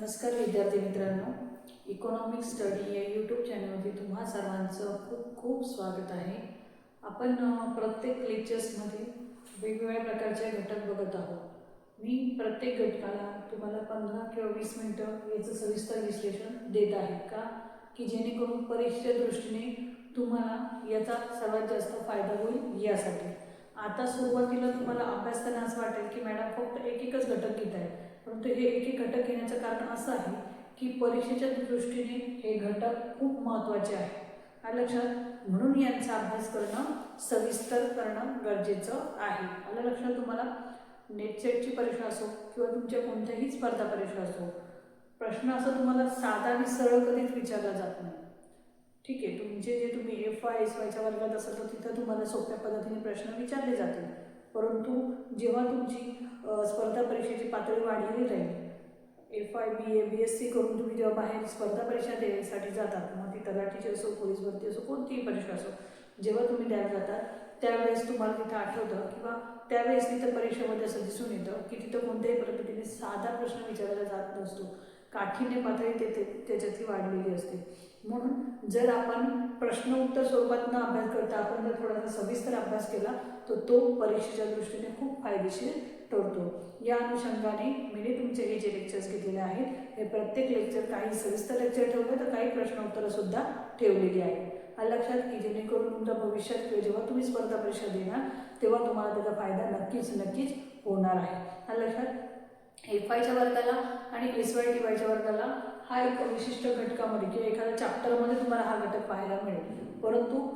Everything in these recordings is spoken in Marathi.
नमस्कार विद्यार्थी मित्रांनो. इकॉनॉमिक स्टडी या यूट्यूब चॅनलमध्ये तुम्हा सर्वांचं खूप खूप स्वागत आहे. आपण प्रत्येक लेक्चर्समध्ये वेगवेगळ्या प्रकारचे घटक बघत आहोत. मी प्रत्येक घटकाला तुम्हाला पंधरा किंवा वीस मिनटं याचं सविस्तर विश्लेषण देत आहे का? की जेणेकरून परीक्षेच्या दृष्टीने तुम्हाला याचा सर्वात जास्त फायदा होईल यासाठी. आता सुरुवातीला तुम्हाला अभ्यास असं वाटेल की मॅडम फक्त एक एकच घटक घेत आहे परंतु हे एक एक घटक घेण्याचं कारण असं आहे की परीक्षेच्या दृष्टीने हे घटक खूप महत्त्वाचे आहे. आलं लक्षात म्हणून यांचा अभ्यास करणं सविस्तर करणं गरजेचं आहे. आलं लक्षात तुम्हाला? नेटसेटची परीक्षा असो किंवा तुमच्या कोणत्याही स्पर्धा परीक्षा असो प्रश्न असं तुम्हाला साधा आणि सरळ कधीच विचारला जात नाही. ठीक आहे तुमचे जे तुम्ही एफ आय एस वायच्या वर्गात असाल तर तिथं तुम्हाला सोप्या पद्धतीने प्रश्न विचारले जातील. परंतु जेव्हा तुमची स्पर्धा परीक्षेची पातळी वाढलेली राहील F I B A B S C करून तुम्ही जेव्हा बाहेर स्पर्धा परीक्षा देण्यासाठी जातात मग ती तलाठीची असो पोलीस भरती असो कोणतीही परीक्षा असो जेव्हा तुम्ही द्यायला जातात त्यावेळेस तुम्हाला तिथं आठवतं किंवा त्यावेळेस तिथं परीक्षेमध्ये असं दिसून येतं की तिथं कोणत्याही पद्धतीने साधा प्रश्न विचारला जात नसतो. काठीण्य पातळी ते- त्याच्यातली वाढलेली असते. म्हणून जर आपण प्रश्न उत्तर स्वरूपात न अभ्यास करता आपण जर थोडासा सविस्तर अभ्यास केला तर तो परीक्षेच्या दृष्टीने खूप फायदेशीर ठरतो. या अनुषंगाने मी तुमचे हे जे लेक्चर्स घेतलेले आहेत हे प्रत्येक लेक्चर काही सविस्तर लेक्चर ठेवले तर काही प्रश्न उत्तरंसुद्धा ठेवलेली आहेत. लक्षात की जेणेकरून तुमच्या भविष्यात किंवा जेव्हा तुम्ही स्पर्धा परीक्षा देणार तेव्हा तुम्हाला त्याचा फायदा नक्कीच नक्कीच होणार आहे. लक्षात एफ आयच्या वर्गाला आणि एस वाय टी वायच्या वर्गाला हा एक विशिष्ट घटकामध्ये किंवा एखाद्या चॅप्टरमध्ये तुम्हाला हा घटक पाहायला मिळेल. परंतु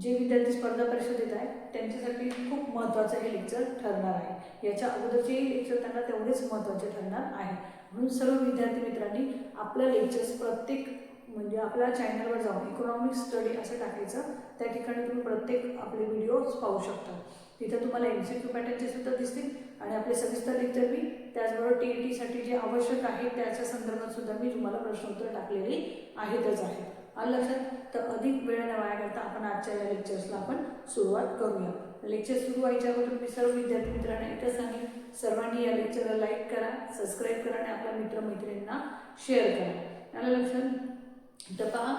जे विद्यार्थी स्पर्धा परिषदेत आहे आहेत त्यांच्यासाठी खूप महत्त्वाचं हे लेक्चर ठरणार आहे. याच्या अगोदरचेही लेक्चर त्यांना तेवढेच महत्त्वाचे ठरणार आहे. म्हणून सर्व विद्यार्थी मित्रांनी आपल्या लेक्चर्स प्रत्येक म्हणजे आपल्या चॅनलवर जाऊन इकॉनॉमिक स्टडी असं टाकायचं. त्या ठिकाणी तुम्ही प्रत्येक आपले व्हिडिओज पाहू शकता. तिथं तुम्हाला एम सी क्यू पॅटर्नचे सुद्धा दिसतील. आणि आपले सविस्तर लेक्चर मी त्याचबरोबर टी ई टीसाठी जे आवश्यक आहे त्याच्या संदर्भात सुद्धा मी तुम्हाला प्रश्नोत्तर टाकलेली आहेतच आहे. आलं लक्षात? तर अधिक वेळ न वाया करता आपण आजच्या या लेक्चर्सला आपण सुरुवात करूया. लेक्चर सुरू व्हायच्या अगोदर मी सर्व विद्यार्थी मित्रांना एकच सांगेन. सर्वांनी या लेक्चरला लाईक करा सबस्क्राईब करा आणि आपल्या मित्रमैत्रिणींना शेअर करा. आलं लक्षात? तर पहा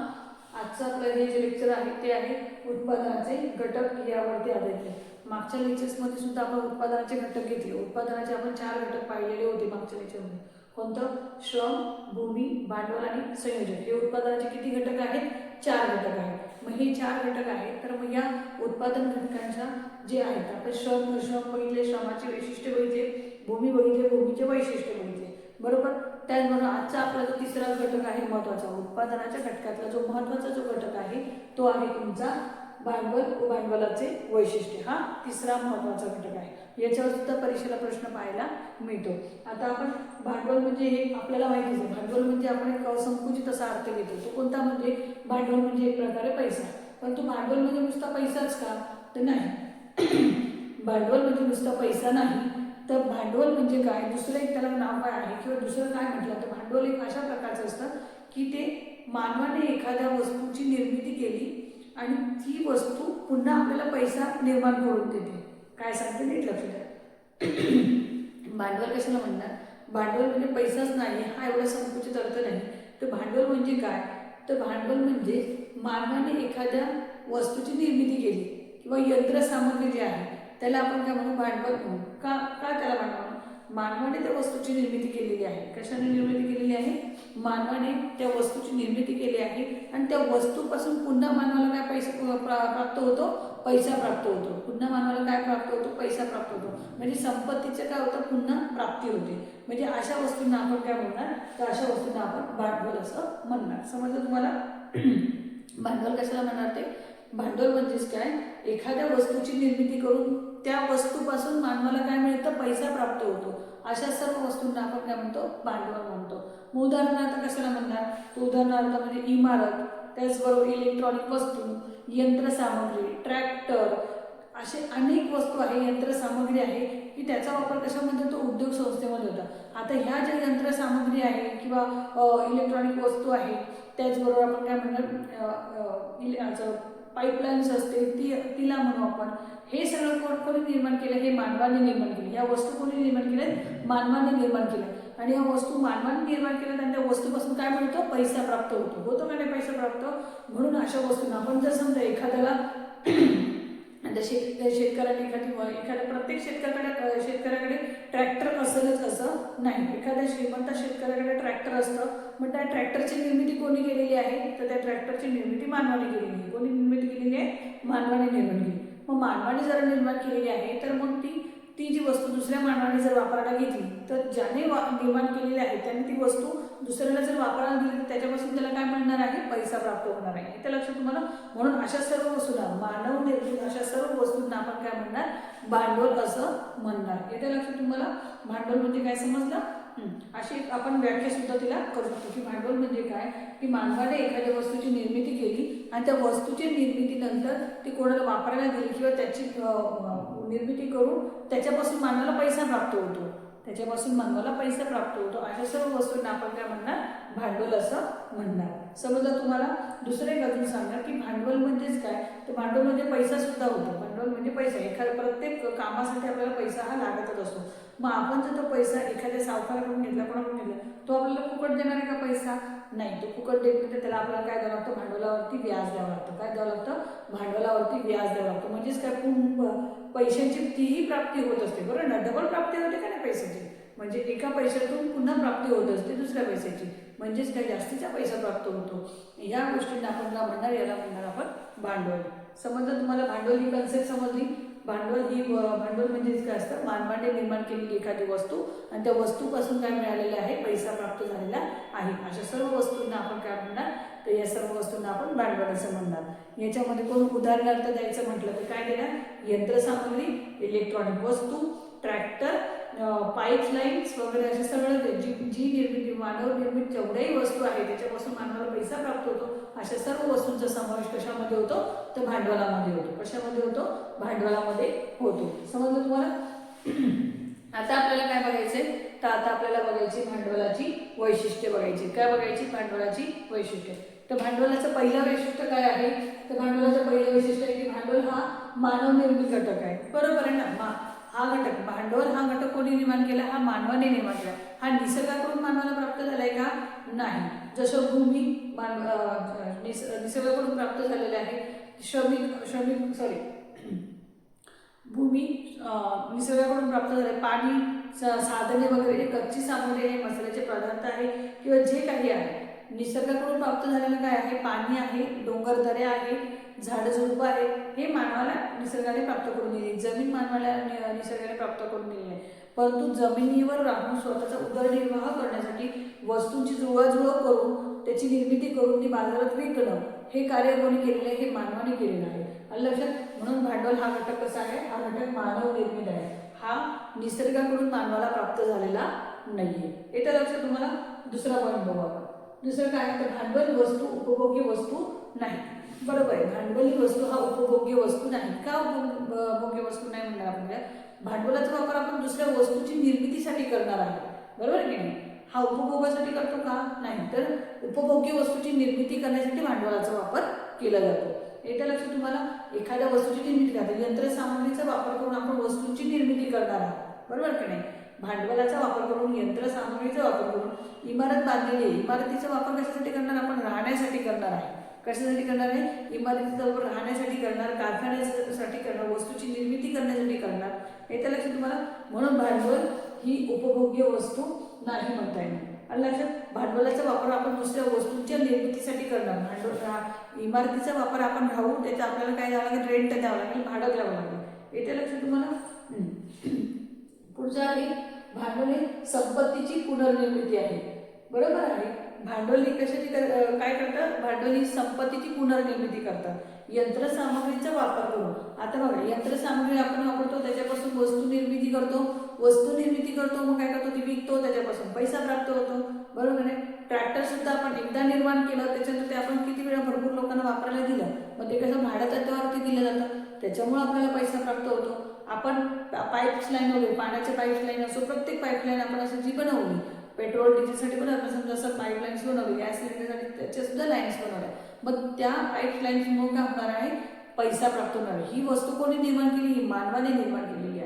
आजचं आपलं हे जे लेक्चर आहे ते आहे उत्पादनाचे घटक यावरती आधारित आहे. मागच्या लेक्चर्समध्ये सुद्धा आपण उत्पादनाचे घटक घेतले. उत्पादनाचे आपण चार घटक पाहिलेले होते मागच्या लेक्चरमध्ये कोणतं? श्रम भूमी भांडवल आणि संयोजन. हे उत्पादनाचे किती घटक आहेत? चार घटक आहेत. मग हे चार घटक आहेत तर मग या उत्पादन घटकांच्या जे आहेत आपण श्रम श्रम बघितले श्रमाचे वैशिष्ट्य बघितले भूमी बघितले भूमीचे वैशिष्ट्य बघितले. बरोबर? त्याचबरोबर आजचा आपला जो तिसरा घटक आहे महत्त्वाचा उत्पादनाच्या घटकातला जो महत्त्वाचा जो घटक आहे तो आहे तुमचा भांडवल भांडवलाचे वैशिष्ट्य. हा तिसरा महत्त्वाचा घटक आहे. याच्यावर सुद्धा परीक्षेला प्रश्न पाहायला मिळतो. आता आपण भांडवल म्हणजे हे आपल्याला माहितीच आहे. भांडवल म्हणजे आपण एक संकुचित असा अर्थ घेतो. तो कोणता म्हणजे भांडवल म्हणजे एक प्रकारे पैसा. परंतु भांडवल म्हणजे नुसता पैसाच का? तर नाही. भांडवल म्हणजे नुसता पैसा नाही. तर भांडवल म्हणजे काय? दुसरं एक त्याला नाव काय आहे? किंवा दुसरं काय म्हटलं? तर भांडवल एक अशा प्रकारचं असतं की ते मानवाने एखाद्या वस्तूची निर्मिती केली आणि ती वस्तू पुन्हा आपल्याला पैसा निर्माण करून देते. काय सांगते नीट लक्ष द्या. भांडवल कशाला म्हणणार? भांडवल म्हणजे पैसाच नाही हा एवढा संकुचित अर्थ नाही. तर भांडवल म्हणजे काय? तर भांडवल म्हणजे मानवाने एखाद्या वस्तूची निर्मिती केली किंवा यंत्रसामग्री जी आहे त्याला आपण काय म्हणू? भांडवल म्हणू. का का त्याला भांडवल मानवाने त्या वस्तूची निर्मिती केलेली आहे. कशाने निर्मिती केलेली आहे? मानवाने त्या वस्तूची निर्मिती केली आहे आणि त्या वस्तूपासून पुन्हा मानवाला काय पैसा प्रा- प्राप्त होतो? पैसा प्राप्त होतो. पुन्हा मानवाला काय प्राप्त होतो? पैसा प्राप्त होतो. म्हणजे संपत्तीचं काय होतं? पुन्हा प्राप्ती होते. म्हणजे अशा वस्तूंना आपण काय म्हणणार? तर अशा वस्तूंना आपण भांडवल असं म्हणणार. समजलं तुम्हाला? भांडवल कशाला म्हणणार ते? भांडवल म्हणजेच काय? एखाद्या वस्तूची निर्मिती करून त्या वस्तूपासून मानवाला काय मिळतं? पैसा प्राप्त होतो. अशा सर्व वस्तूंना आपण काय म्हणतो? भांडवल म्हणतो. मग उदाहरणार्थ कशाला म्हणणार? तर उदाहरणार्थ म्हणजे इमारत त्याचबरोबर इलेक्ट्रॉनिक वस्तू यंत्रसामग्री ट्रॅक्टर असे अनेक वस्तू आहे यंत्रसामग्री आहे की त्याचा वापर कशामध्ये तो उद्योग संस्थेमध्ये होता. आता ह्या ज्या यंत्रसामग्री आहे किंवा इलेक्ट्रॉनिक वस्तू आहे त्याचबरोबर आपण काय म्हणणार? पाईपलाईन्स असते ती तिला म्हणू आपण. हे सगळं कोण कोणी निर्माण केलं? हे मानवाने निर्माण केलं. या वस्तू कोणी निर्माण केल्या मानवाने निर्माण केल्या आणि या वस्तू मानवाने निर्माण केल्या आणि त्या वस्तूपासून काय मिळतो? पैसा प्राप्त होतो. होतो का नाही पैसा प्राप्त? म्हणून अशा वस्तूंना आपण जर समजा एखाद्याला आता शेत शेतकऱ्याने एखादी एखाद्या प्रत्येक शेतकऱ्याकडे शेतकऱ्याकडे ट्रॅक्टर असेलच असं नाही. एखाद्या श्रीमंत शेतकऱ्याकडे ट्रॅक्टर असतं मग त्या ट्रॅक्टरची निर्मिती कोणी केलेली आहे? तर त्या ट्रॅक्टरची निर्मिती मानवाने केलेली आहे. कोणी निर्मिती केलेली आहे? मानवाने निर्माण केली. मग मानवाने जर निर्माण केलेली आहे तर मग ती ती जी वस्तू दुसऱ्या मानवाने जर वापरायला घेतली तर ज्याने वा निर्माण केलेली आहे त्याने ती वस्तू दुसऱ्याला जर वापरायला दिली तर त्याच्यापासून त्याला काय मिळणार आहे? पैसा प्राप्त होणार आहे. हे लक्षात तुम्हाला म्हणून अशा सर्व वस्तूंना मानव निर्मित अशा सर्व वस्तूंना आपण काय म्हणणार? भांडवल असं म्हणणार. येते लक्षात तुम्हाला भांडवल म्हणजे काय समजलं? अशी एक आपण व्याख्या सुद्धा तिला करू शकतो की भांडवल म्हणजे काय? की मानवाने एखाद्या वस्तूची निर्मिती केली आणि त्या वस्तूची निर्मितीनंतर ती कोणाला वापरायला दिली किंवा त्याची निर्मिती करून त्याच्यापासून मानवाला पैसा प्राप्त होतो. त्याच्यापासून मानवाला पैसा प्राप्त होतो. अशा सर्व वस्तूंना आपण काय म्हणणार? भांडवल असं म्हणणार. समजा तुम्हाला? दुसरे एक अजून सांगा की भांडवल म्हणजेच काय? तर भांडवल म्हणजे पैसा सुद्धा होतो. भांडवल म्हणजे पैसा. एखाद्या प्रत्येक कामासाठी आपल्याला पैसा हा लागतच असतो. मग आपण जर तो पैसा एखाद्या सावकाराकडून घेतला कोणाकडून घेतला तो आपल्याला फुकट देणार आहे का पैसा? नाही. तो फुकट देत नाही तर त्याला आपल्याला काय द्यावं लागतं? भांडवलावरती व्याज द्यावं लागतं. काय द्यावं लागतं? भांडवलावरती व्याज द्यावं लागतं. म्हणजेच काय? पूर्ण पैशांची तीही प्राप्ती होत असते. बरोबर ना? डबल प्राप्ती होते का नाही पैशाची? म्हणजे एका पैशातून पुन्हा प्राप्ती होत असते दुसऱ्या पैशाची. म्हणजेच काही जास्तीचा पैसा प्राप्त होतो. या गोष्टींना आपण का म्हणणार? याला म्हणणार आपण भांडवल. समजलं तुम्हाला भांडवल ही कन्सेप्ट समजली? भांडवल ही भांडवल म्हणजेच काय असतं? मानवाने निर्माण केलेली एखादी वस्तू आणि त्या वस्तूपासून काय मिळालेलं आहे? पैसा प्राप्त झालेला आहे. अशा सर्व वस्तूंना आपण काय म्हणणार? तर या सर्व वस्तूंना आपण भांडवल असं म्हणणार. याच्यामध्ये कोण उदाहरणार्थ द्यायचं म्हटलं तर काय देणार? यंत्रसामग्री इलेक्ट्रॉनिक वस्तू ट्रॅक्टर पाईपलाईन्स वगैरे असे सगळं जी जी निर्मिती मानव निर्मित जेवढ्याही वस्तू आहे त्याच्यापासून मानवाला पैसा प्राप्त होतो अशा सर्व वस्तूंचा समावेश कशामध्ये होतो? तर भांडवलामध्ये होतो. कशामध्ये होतो? भांडवलामध्ये होतो. समजलं तुम्हाला? आता आपल्याला काय बघायचंय? तर आता आपल्याला बघायची भांडवलाची वैशिष्ट्ये बघायची. काय बघायची? भांडवलाची वैशिष्ट्ये. तर भांडवलाचं पहिलं वैशिष्ट्य काय आहे? तर भांडवलाचं पहिलं वैशिष्ट्य आहे की भांडवल हा मानव निर्मित घटक आहे. बरोबर आहे ना? हा घटक भांडवल हा घटक कोणी निर्माण केला? हा मानवाने निर्माण केला. हा निसर्गाकडून मानवाला प्राप्त झालाय का? नाही. जसं भूमी मान निस निसर्गाकडून प्राप्त झालेले आहे श्रमिक श्रमिक सॉरी भूमी निसर्गाकडून प्राप्त झाले पाणी साधने वगैरे हे कच्ची सामग्री आहे मसाल्याचे पदार्थ आहे किंवा जे काही आहे. निसर्गाकडून प्राप्त झालेलं काय आहे? पाणी आहे डोंगर दऱ्या आहे झाड झुडपं आहे हे मानवाला निसर्गाने प्राप्त करून दिली. जमीन मानवाला नि- निसर्गाने प्राप्त करून दिली आहे. परंतु जमिनीवर राहून स्वतःचा उदरनिर्वाह करण्यासाठी वस्तूंची जुळवाजुळव करून त्याची निर्मिती करून ती बाजारात विकणं हे कार्य कोणी केलेलं आहे हे मानवाने केलेलं आहे. आणि लक्षात म्हणून भांडवल हा घटक कसा आहे? हा घटक मानव निर्मित आहे. हा निसर्गाकडून मानवाला प्राप्त झालेला नाही आहे येतं लक्षात तुम्हाला? दुसरा पॉईंट बघू आपण. दुसरं काय तर भांडवल वस्तू उपभोग्य वस्तू नाही बरोबर आहे. भांडवली वस्तू हा उपभोग्य वस्तू नाही. का उपभोग्य वस्तू नाही म्हणणार आपण भांडवलाचा वापर आपण दुसऱ्या वस्तूची निर्मितीसाठी करणार आहे बरोबर आहे की नाही? हा उपभोगासाठी करतो का? नाही. तर उपभोग्य वस्तूची निर्मिती करण्यासाठी भांडवलाचा वापर केला जातो. येत्या लक्षात तुम्हाला एखाद्या वस्तूची निर्मिती करते यंत्रसामग्रीचा वापर करून आपण वस्तूंची निर्मिती करणार आहोत. बरोबर की नाही? भांडवलाचा वापर करून यंत्रसामग्रीचा वापर करून इमारत बांधलेली आहे. इमारतीचा वापर कशासाठी करणार? आपण राहण्यासाठी करणार आहे कशासाठी करणार आहे? इमारतीबरोबर राहण्यासाठी करणार कारखान्यासाठी करणार वस्तूची निर्मिती करण्यासाठी करणार? येत्या लक्षात तुम्हाला म्हणून भांडवल ही उपभोग्य वस्तू नाही म्हणता येणार. आणि लक्षात भांडवलाचा वापर आपण दुसऱ्या वस्तूंच्या निर्मितीसाठी करणार. भांडवल रा- इमारतीचा वापर आपण राहू त्याचा आपल्याला काय द्यावं लागेल? रेंट द्यावं लागेल भाडं द्यावं लागेल. येते लक्षात तुम्हाला पुढचं आहे भांडवल हे संपत्तीची पुनर्निर्मिती आहे. बरोबर आहे? भांडवल कशाची कर- काय करतात? भांडवल ही संपत्तीची पुनर्निर्मिती करतात. यंत्रसामग्रीचा वापर करून. आता बघा यंत्रसामग्री आपण वापरतो त्याच्यापासून वस्तू निर्मिती करतो. वस्तू निर्मिती करतो मग काय करतो? ती विकतो त्याच्यापासून. पैसा प्राप्त होतो. बरोबर आहे? ट्रॅक्टर सुद्धा आपण एकदा निर्माण केलं त्याच्यानंतर ते आपण किती वेळा भरपूर लोकांना वापरायला दिलं? मग ते कसं? भाड्या तत्वावरती दिलं जातं. त्याच्यामुळे आपल्याला पैसा प्राप्त होतो. आपण पाईप्स लाईन वगैरे पाण्याचे पाईप लाईन असो प्रत्येक पाईपलाईन आपण असं जी बनवली पेट्रोल डिझेलसाठी पण आपण समजा असं पाईपलाईन्स बनवली गॅस सिलेंडरसाठी त्याच्या सुद्धा लाईन्स बनवल्या मग त्या पाईप लाईन्समुळे काय होणार आहे पैसा प्राप्त होणार. ही वस्तू कोणी निर्माण केली? ही मानवाने निर्माण केलेली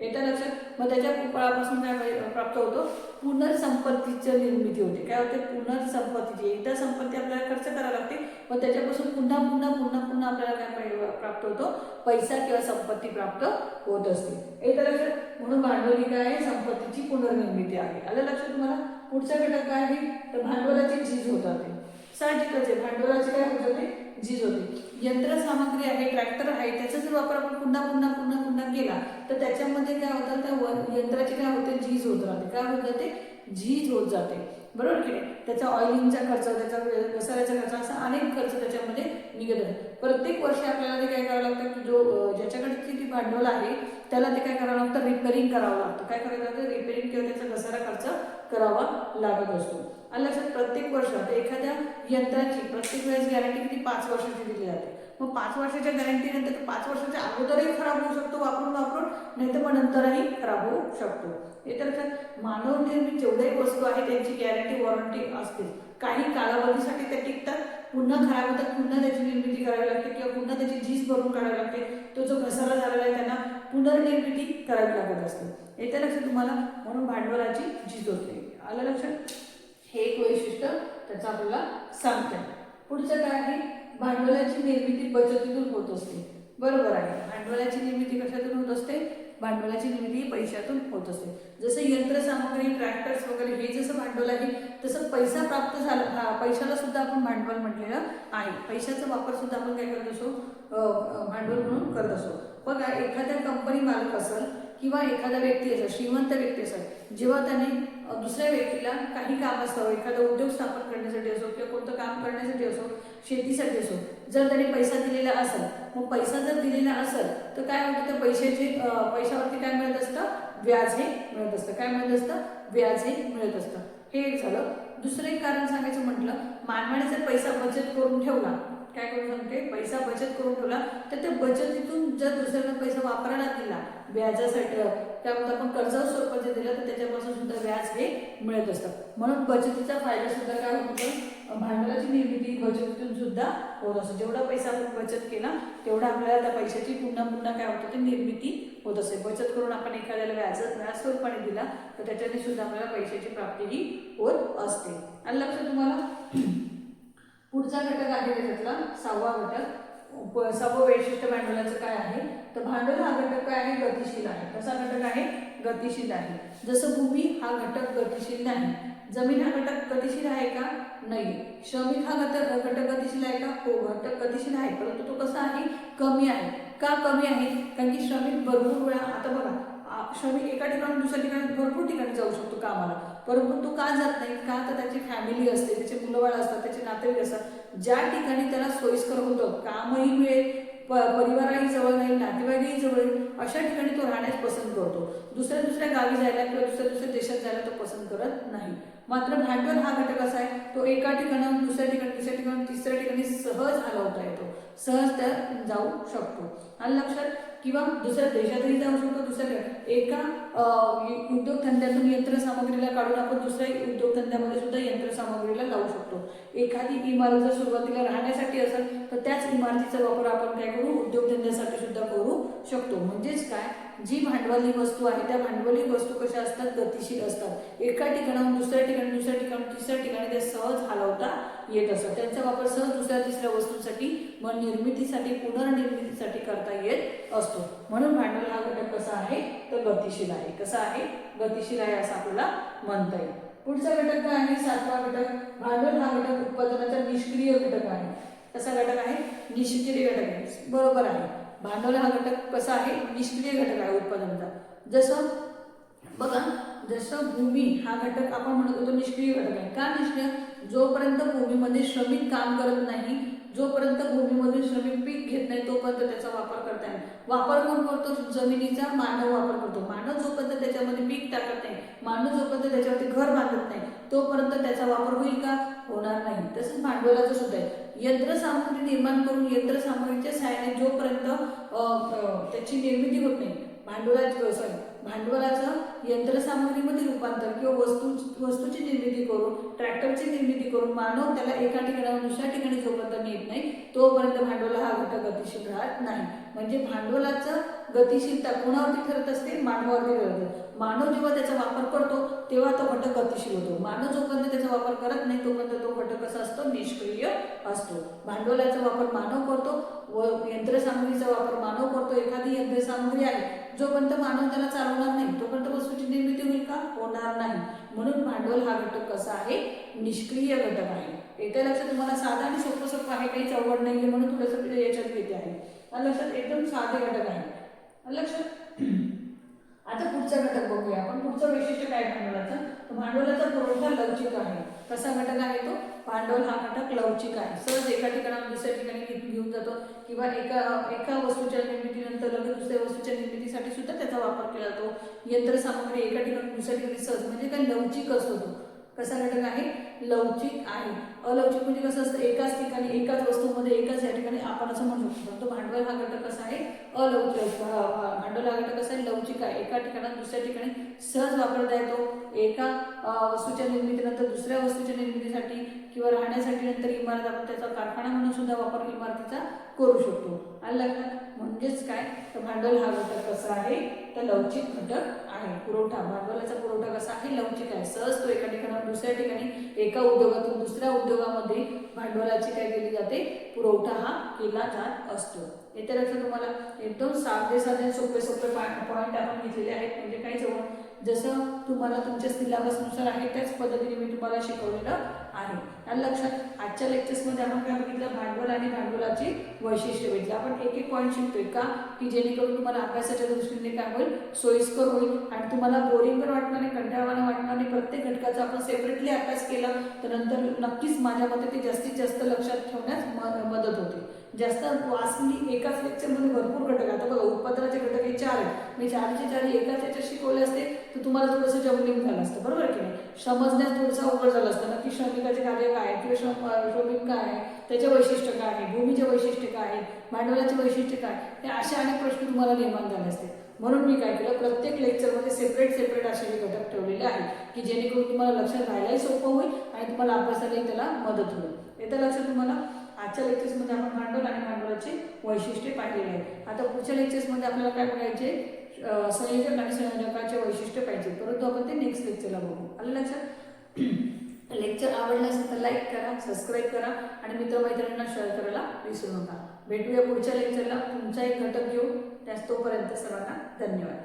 येत्या लक्षात. मग त्याच्या फळापासून काय प्राप्त होतो? पुनर्संपत्तीची निर्मिती होते. काय होते? पुनर्संपत्तीची. एकदा संपत्ती आपल्याला खर्च करावी लागते. मग त्याच्यापासून पुन्हा पुन्हा पुन्हा पुन्हा आपल्याला काय प्राप्त होतो? पैसा किंवा संपत्ती प्राप्त होत असते. येत्या लक्षात. म्हणून भांडवली काय? आहे संपत्तीची पुनर्निर्मिती आहे. आलं लक्षात तुम्हाला? पुढचा घटक काय आहे? तर भांडवलाची झीज होत जाते साहजिकच आहे. भांडवलाची काय होत होते? झीज होते. यंत्रसामग्री आहे ट्रॅक्टर आहे त्याचा जर वापर आपण पुन्हा पुन्हा पुन्हा पुन्हा केला तर त्याच्यामध्ये काय होतं त्या यंत्राचे यंत्राची काय होते झीज होत राहते. काय होत जाते? झीज होत जाते. बरोबर की नाही? त्याचा ऑइलिंगचा खर्च त्याचा घसाऱ्याचा खर्च असा अनेक खर्च त्याच्यामध्ये निघत आहे प्रत्येक वर्षी आपल्याला ते काय करावं लागतं की जो ज्याच्याकडे ती भांडवल आहे त्याला ते काय करावं लागतं? रिपेरिंग करावं लागतं. काय करावं लागतं किंवा त्याचा घसारा खर्च करावा लागत असतो. आलं लक्षात प्रत्येक वर्ष आता एखाद्या यंत्राची प्रत्येक वेळेस गॅरंटी किती? पाच वर्षाची दिली जाते. मग पाच वर्षाच्या गॅरंटीनंतर तर पाच वर्षाच्या अगोदरही खराब होऊ शकतो वापरून वापरून नाही तर मग नंतरही खराब होऊ शकतो. हे तर लक्षात मानव निर्मित जेवढ्याही वस्तू आहे त्यांची गॅरंटी वॉरंटी असते काही कालावधीसाठी त्या टिकतात पुन्हा खराब होतात पुन्हा त्याची निर्मिती करावी लागते किंवा पुन्हा त्याची झीज भरून काढावी लागते. तो जो घसारा झालेला आहे त्यांना पुनर्निर्मिती करावी लागत असते. येत्या लक्षात तुम्हाला म्हणून भांडवलाची झीज होते. आलं लक्षात? हे एक वैशिष्ट्य त्याचं आपल्याला सांगते. पुढचं काय आहे? भांडवलाची निर्मिती बचतीतून होत असते. बरोबर आहे. भांडवलाची निर्मिती कशातून होत असते? भांडवलाची निर्मिती पैशातून होत असते. जसं यंत्रसामग्री ट्रॅक्टर्स वगैरे हे जसं भांडवल आहे तसं पैसा प्राप्त झाला हा पैशाला सुद्धा आपण भांडवल म्हटलेलं आहे. पैशाचा वापर सुद्धा आपण काय करत असो? भांडवल म्हणून करत असो. बघा एखाद्या कंपनी मालक असेल किंवा एखादा व्यक्ती असेल श्रीमंत व्यक्ती असेल जेव्हा त्याने दुसऱ्या व्यक्तीला काही काम असतं एखादा उद्योग स्थापन करण्यासाठी असो किंवा कोणतं काम करण्यासाठी असो शेतीसाठी असो जर त्याने पैसा दिलेला असेल मग पैसा जर दिलेला असेल तर काय होतं तर पैशाचे पैशावरती काय मिळत असतं? व्याज हे मिळत असतं. काय मिळत असतं? व्याज हे मिळत असतं. हे एक झालं. दुसरं एक कारण सांगायचं म्हटलं मानवाने जर पैसा बचत करून ठेवला काय करून सांगते? पैसा बचत करून ठेवला. तर त्या बचतीतून जर दुसऱ्याला पैसा वापरायला दिला व्याजासाठी त्यामध्ये आपण कर्ज स्वरूपात जे दिलं तर त्याच्यापासून सुद्धा व्याज हे मिळत असतं. म्हणून बचतीचा फायदा सुद्धा काय होतो भांडवलाची निर्मिती बचतीतून सुद्धा होत असतो. जेवढा पैसा आपण बचत केला तेवढा आपल्याला त्या पैशाची पुन्हा पुन्हा काय होतं ते निर्मिती होत असते. बचत करून आपण एखाद्याला व्याज व्याज स्वरूपाने दिला तर त्याच्याने सुद्धा आपल्याला पैशाची प्राप्ती ही होत असते. आणि लक्षात तुम्हाला? पुढचा घटक आहे त्याच्यातला सहावा घटक. सहावं वैशिष्ट्य भांडवलाचं काय आहे? तर भांडवल हा घटक काय आहे? गतिशील आहे. कसा घटक आहे? गतिशील आहे. जसं भूमी हा घटक गतिशील नाही. जमीन हा घटक गतिशील आहे का? नाही. श्रमिक हा घटक घटक गतिशील आहे का? हो घटक गतिशील आहे. परंतु तो कसा आहे? कमी आहे. का कमी आहे? कारण की श्रमिक भरपूर वेळा आता बघा श्रमिक एका ठिकाणी दुसऱ्या ठिकाणी भरपूर ठिकाणी जाऊ शकतो कामाला. परंतु तो का जात नाही? का तर त्याची फॅमिली असते त्याचे मुलंबाळ असतात त्याचे नातेवाईक असतात? ज्या ठिकाणी त्याला सोयीस्कर होतं कामही मिळेल प परिवाराही जवळ नाही नातेवाईकही जवळ येईल अशा ठिकाणी तो राहण्यास पसंत करतो. दुसऱ्या दुसऱ्या गावी जायला किंवा दुसऱ्या दुसऱ्या देशात जायला तो पसंत करत नाही. मात्र भांडवल हा घटक असा आहे तो एका ठिकाणाहून दुसऱ्या ठिकाणी दुसऱ्या ठिकाणी तिसऱ्या ठिकाणी सहज हलवता येतो. सहज त्या जाऊ शकतो. आणि लक्षात किंवा दुसऱ्या देशातही जाऊ शकतो दुसऱ्या एका उद्योगधंद्यातून यंत्रसामग्रीला काढून आपण दुसऱ्या उद्योगधंद्यामध्ये सुद्धा यंत्रसामग्रीला लावू शकतो. एखादी इमारत जर सुरुवातीला राहण्यासाठी असेल तर त्याच इमारतीचा वापर आपण काय करू? उद्योगधंद्यासाठी सुद्धा करू शकतो. म्हणजेच काय? जी भांडवली वस्तू आहे त्या भांडवली वस्तू कशा असतात? गतिशील असतात. एका ठिकाणाहून दुसऱ्या ठिकाणी दुसऱ्या ठिकाणी तिसऱ्या ठिकाणी ते सहज हलवता येत असतात. त्यांचा वापर सहज दुसऱ्या तिसऱ्या वस्तूंसाठी व निर्मितीसाठी पुनर्निर्मितीसाठी करता येत असतो. म्हणून भांडवल हा घटक कसा आहे? तर गतिशील आहे. कसा आहे? गतिशील आहे असं आपल्याला म्हणता येईल. पुढचा घटक काय आहे? सातवा घटक. भांडवल हा घटक उत्पादनाचा निष्क्रिय घटक आहे. कसा घटक आहे? निष्क्रिय घटक आहे. बरोबर आहे. भांडवल हा घटक कसा आहे? निष्क्रिय घटक आहे उत्पादनाचा. जसं बघा जसं भूमी हा घटक आपण म्हणत होतो निष्क्रिय घटक आहे. का निष्क्रिय? जोपर्यंत भूमीमध्ये श्रमिक काम करत नाही जोपर्यंत भूमीमधील श्रमिक पीक घेत नाही तोपर्यंत त्याचा वापर करता येईल वापर कोण करतो? जमिनीचा मानव वापर करतो. मानव जोपर्यंत त्याच्यामध्ये पीक टाकत नाही मानव जोपर्यंत त्याच्यावरती घर बांधत नाही तोपर्यंत त्याचा वापर होईल का? होणार नाही. तसंच भांडवलाचं सुद्धा आहे. यंत्रसामग्री निर्माण करून यंत्रसामग्रीच्या सहाय्याने जोपर्यंत त्याची निर्मिती होत नाही भांडवलाची सॉरी भांडवलाचं यंत्रसामग्रीमध्ये रूपांतर किंवा वस्तू वस्तूची निर्मिती करून ट्रॅक्टरची निर्मिती करून मानव त्याला एका ठिकाणाहून दुसऱ्या ठिकाणी जोपर्यंत नेत नाही तोपर्यंत भांडवल हा घटक गतिशील राहत नाही. म्हणजे भांडवलाचं गतिशीलता कोणावरती ठरत असते? मानवावरती ठरत असते. मानव जेव्हा त्याचा वापर करतो तेव्हा तो घटक गतिशील होतो. मानव जोपर्यंत त्याचा वापर करत नाही तोपर्यंत तो घटक कसा असतो? निष्क्रिय असतो. भांडवलाचा वापर मानव करतो व यंत्रसामग्रीचा वापर मानव करतो. एखादी यंत्रसामग्री आहे जोपर्यंत मानव त्याला चालवणार नाही तोपर्यंत वस्तूची निर्मिती होईल का? होणार नाही. म्हणून भांडवल हा घटक कसा आहे? निष्क्रिय घटक आहे. येत्या लक्षात तुम्हाला साधा आणि सोपं सोपं आहे काही चवड नाही आहे म्हणून थोडंसं याच्यात घेते आहे. लक्षात एकदम साधे घटक आहे. लक्षात आता पुढचा घटक बघूया आपण. पुढचं वैशिष्ट्य काय भांडवलाचं? तर भांडवलाचा पुरवठा लवचिक आहे. कसा घटक आहे तो? भांडवल हा घटक लवचिक आहे. सहज एका ठिकाणाहून दुसऱ्या ठिकाणी घेऊन घेऊन जातो किंवा एका एका वस्तूच्या निर्मितीनंतर लगेच दुसऱ्या वस्तूच्या निर्मितीसाठी सुद्धा त्याचा वापर केला जातो. यंत्रसामग्री एका ठिकाणी दुसऱ्या ठिकाणी सहज म्हणजे काय लवचिक असतो तो. कसा घटक आहे? लवचिक आहे. अलवचिक म्हणजे कसं असतं एकाच ठिकाणी एकाच वस्तूमध्ये एकाच या ठिकाणी आपण असं म्हणू शकतो. भांडवल हा घटक कसा आहे? अलवचिक भांडवल हा घटक कसा आहे? लवचिक आहे. एका ठिकाणात दुसऱ्या ठिकाणी सहज वापरता येतो. एका वस्तूच्या निर्मितीनंतर दुसऱ्या वस्तूच्या निर्मितीसाठी किंवा राहण्यासाठी नंतर इमारत आपण त्याचा कारखाना म्हणून सुद्धा वापर इमारतीचा करू शकतो. आणि लक्षात? म्हणजेच काय? तर भांडवल हा घटक कसा आहे? तर लवचिक घटक आहे. पुरवठा. भांडवलाचा पुरवठा कसा आहे? लवचिक आहे. सहज तो एका ठिकाणावर दुसऱ्या ठिकाणी एका उद्योगातून दुसऱ्या उद्योग उद्योगामध्ये भांडवलाची काय केली जाते? पुरवठा हा केला जात असतो. हे तर असं तुम्हाला एकदम साधे साधे सोपे सोपे पॉईंट आपण घेतलेले आहेत. म्हणजे काय जवळ जसं तुम्हाला तुमच्या सिलेबसनुसार आहे त्याच पद्धतीने मी तुम्हाला शिकवलेलं आहे. आणि लक्षात आजच्या लेक्चर्समध्ये आपण काय बघितलं? भांडवल आणि भांडवलाची वैशिष्ट्य बघितलं. आपण एक एक पॉईंट शिकतोय का? की जेणेकरून तुम्हाला अभ्यासाच्या दृष्टीने काय होईल? सोयीस्कर होईल. आणि तुम्हाला बोरिंग पण वाटणार नाही कंटाळवाणं वाटणार नाही. प्रत्येक घटकाचा आपण सेपरेटली अभ्यास केला तर नंतर नक्कीच माझ्या मते ते जास्तीत जास्त लक्षात ठेवण्यास मदत होते. जास्त वाचली म्हणजे एकाच लेक्चरमध्ये भरपूर घटक आता बघा उत्पादनाचे घटक हे चार आहेत. म्हणजे मी चारचे चार एकाच याच्यात शिकवले असते तर तुम्हाला थोडंसं जमलिंग झालं असतं. बरोबर की नाही? समजण्यास थोडंसं अवघड झालं असतं. नक्की श्रमिकाचे कार्य काय आहे किंवा श्रम श्रमिक काय आहे? त्याचे वैशिष्ट्य काय आहे? भूमीचे वैशिष्ट्य काय आहे भांडवलाचे वैशिष्ट्य काय हे असे अनेक प्रश्न तुम्हाला निर्माण झाले असते. म्हणून मी काय केलं प्रत्येक लेक्चरमध्ये सेपरेट सेपरेट असे हे घटक ठेवलेले आहेत की जेणेकरून तुम्हाला लक्षात राहायलाही सोपं होईल आणि तुम्हाला अभ्यासालाही त्याला मदत होईल. येतं लक्षात तुम्हाला? आजच्या लेक्चर्समध्ये आपण भांडवल आणि भांडवलाचे वैशिष्ट्ये पाहिलेले आहेत. आता पुढच्या लेक्चर्समध्ये आपल्याला काय बघायचे? संयोजक आणि संयोजकाचे वैशिष्ट्य पाहिजे. परंतु आपण ते नेक्स्ट लेक्चरला बघू. आलं लक्षात? लेक्चर आवडलं असेल तर लाईक करा सबस्क्राईब करा आणि मित्रमैत्रिणींना शेअर करायला विसरू नका. भेटूया पुढच्या लेक्चरला तुमचा एक घटक घेऊ त्यास तोपर्यंत सर्वांना धन्यवाद.